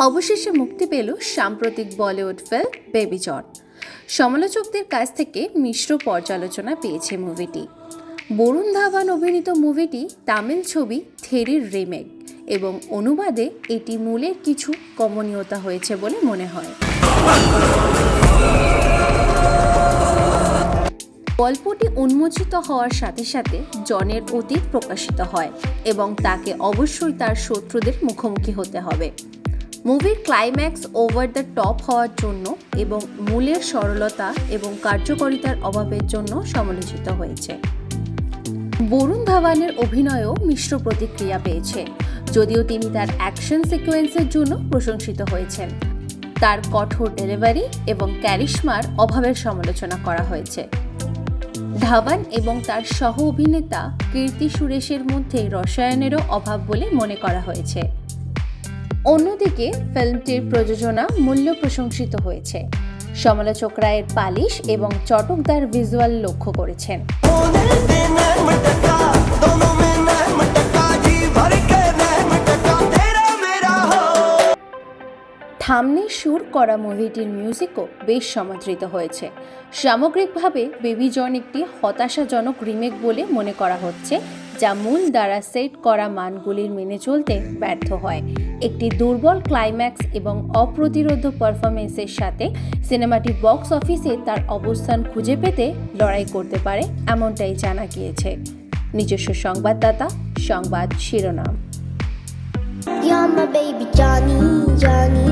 অবশেষে মুক্তি পেল সাম্প্রতিক বলিউড ফিল্ম বেবি জন সমালোচকদের কাছ থেকে মিশ্র পর্যালোচনা পেয়েছে মুভিটি। বরুণ ধাবান অভিনীত মুভিটি তামিল ছবি থেরির রিমেক এবং অনুবাদে এটি মূলের কিছু কমনীয়তা হয়েছে বলে মনে হয়। গল্পটি উন্মোচিত হওয়ার সাথে সাথে জনের অতীত প্রকাশিত হয় এবং তাকে অবশ্যই তার শত্রুদের মুখোমুখি হতে হবে। মুভির ক্লাইম্যাক্স ওভার দ্য টপ হওয়ার জন্য এবং মূলের সরলতা এবং কার্যকারিতার অভাবের জন্য সমালোচিত হয়েছে। বরুণ ধাওয়ানের অভিনয়ও মিশ্র প্রতিক্রিয়া পেয়েছে, যদিও তিনি তার অ্যাকশন সিকোয়েন্সের জন্য প্রশংসিত হয়েছেন। তার কঠোর ডেলিভারি এবং ক্যারিশমার অভাবের সমালোচনা করা হয়েছে। ধাওয়ান এবং তার সহ অভিনেতা কীর্তি সুরেশের মধ্যে রসায়নেরও অভাব বলে মনে করা হয়েছে। অন্যদিকে ফিল্মটির প্রযোজনা মূল্য প্রশংসিত হয়েছে। সমালোচকরা এর পালিশ এবং চটকদার ভিজুয়াল লক্ষ্য করেছেন। থামনে সুর করা মুভিটির মিউজিকও বেশ সমাদৃত হয়েছে। সামগ্রিকভাবে বেবিজন একটি হতাশাজনক রিমেক বলে মনে করা হচ্ছে যা মূল দ্বারা সেট করা মানগুলির মেনে চলতে ব্যর্থ হয়। একটি দুর্বল ক্লাইম্যাক্স এবং অপ্রতিরোধ পারফরমেন্সের সাথে সিনেমাটি বক্স অফিসে তার অবস্থান খুঁজে পেতে লড়াই করতে পারে এমনটাই জানা গিয়েছে। নিজস্ব সংবাদদাতা সংবাদ শিরোনাম। Johnny,